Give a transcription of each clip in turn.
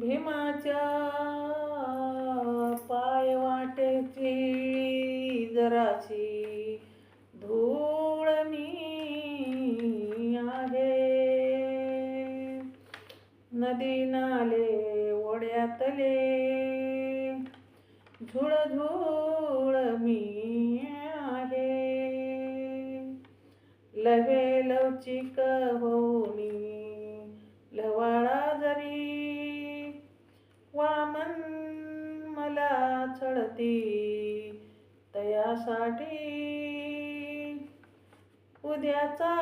भीमाच्या पाय वाटेची जराशी धूळ मी आहे. नदी नाले ओढ्यातले झुळ झुळ मी आहे. लवे लवचिक होनी लवाळा छळती तयासाठी उद्याचा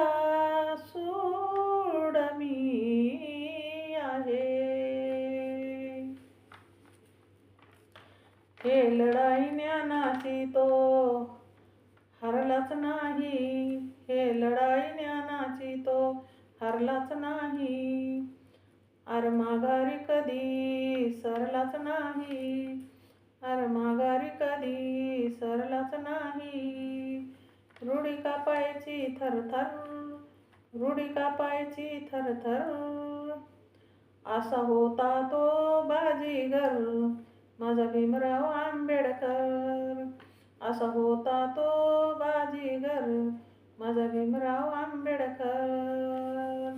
सूड मी आहे. हे लढाई ज्ञानाची तो हरलाच नाही. हे लढाई ज्ञानाची तो हरलाच नाही. अर माघारी कधी सरलाच नाही. अर माघारी कधी सरलाच नाही. रुडी कापायची थरथर रुडी कापायची थरथर असा होता तो बाजीगर माझा भीमराव आंबेडकर. असा होता तो बाजीगर माझा भीमराव आंबेडकर.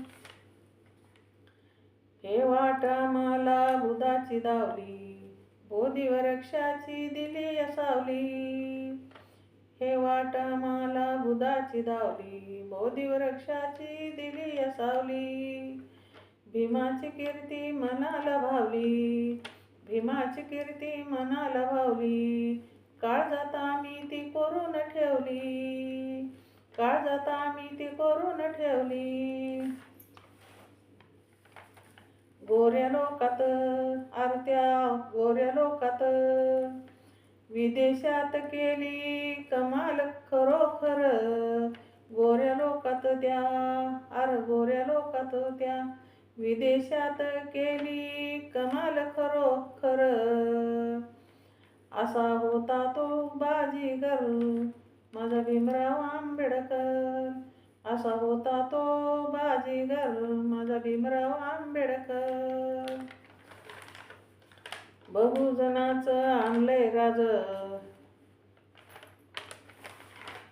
हे वाटा मला बुधाची दावली बोधी वृक्षाची दिली असावली. हे वाट मला बुधाची धावली. बोधी वृक्षाची दिली असावली. भीमाची कीर्ती मनाला भावली. भीमाची कीर्ती मनाला भावली. काळजात आम्ही ती करून ठेवली. काळजात आम्ही ती करून ठेवली. गोऱ्या लोकात आरत्या गोऱ्या लोकात. विदेशात केली कमाल खरोखर. गोऱ्या लोकात त्या अर गोऱ्या लोकात त्या विदेशात केली कमाल खरोखर. असा होता तो बाजीगर माझा भीमराव आंबेडकर. असा होता तो बाजीगर माझा भीमराव आंबेडकर. बहुजनाचं आणलंय राज.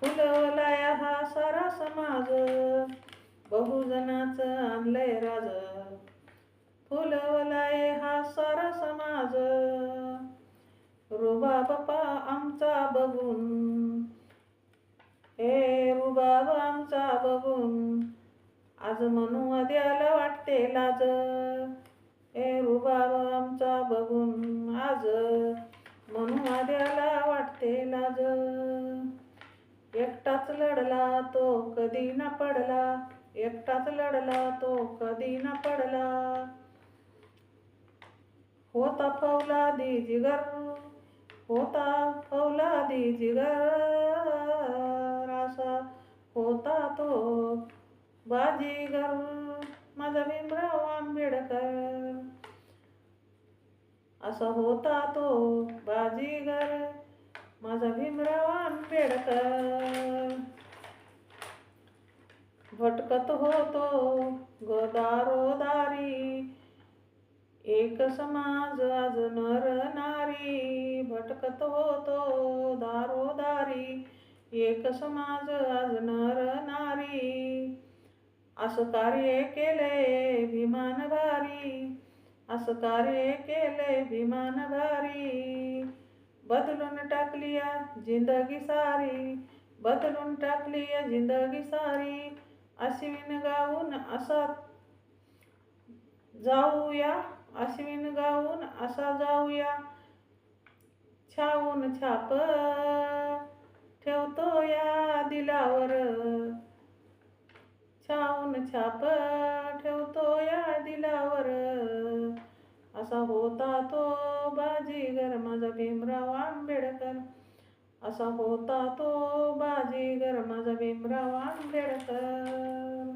फुलवलाया हा सारा समाज. बहुजनाचं आणलंय राज. फुलवलाय हा सारा समाज. रुबा बापा आमचा बघून. हे रुबाब आमचा बघून. आज म्हणू अद्याला वाटते लाज. हे रुबाब आमचा बघून. आज म्हणू आद्याला वाटते लाज. एकटाच लढला तो कधी ना पडला एकटाच लढला तो कधी ना पडला. होता फौला फौलादी जिगर होता फौलादी जिगर असा होता तो बाजीगर माझा भीमराव आंबेडकर. असा होता तो बाजीगर. माझा भीमराव आंबेडकर. भटकत होतो गदारोदारी. एक समाज आज नर नारी. भटकत होतो दारोदारी. एक समाज आज नर नारी. असं कार्य केले विमान भारी. असं कार्य केले विमान भारी बदलून टाकलीया जिंदगी सारी बदलून टाकलीया जिंदगी सारी. अश्विन गाऊन असा जाऊया अश्विन गाऊन असा जाऊया. छावून छाप ठेवतो या दिलावर. छावून छाप ठेवतो या दिलावर. असा होता तो बाजीगर माझा भीमराव आंबेडकर. असा होता तो बाजीगर माझा भीमराव आंबेडकर.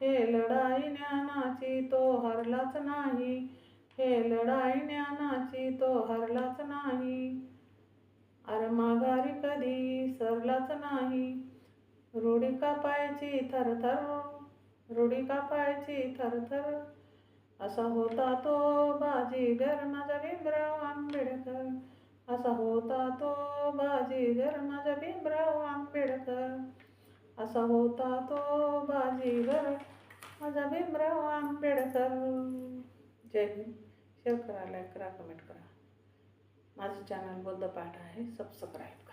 हे लढाई ज्ञानाची तो हरलाच नाही. हे लढाई ज्ञानाची तो हरलाच नाही. अरे माघारी कधी सरलाच नाही. रुढी कापायची थरथर रुढी कापायची थरथर. असा होता तो बाजीगर माझा भीमराव आंबेडकर. असा होता तो बाजीगर माझा भीमराव आंबेडकर. असा होता तो बाजीगर माझा भीमराव आंबेडकर. जय हिंद. शेअर करा लाईक करा कमेंट करा. माझं चॅनल बुद्ध पाठ आहे सबस्क्राईब करा.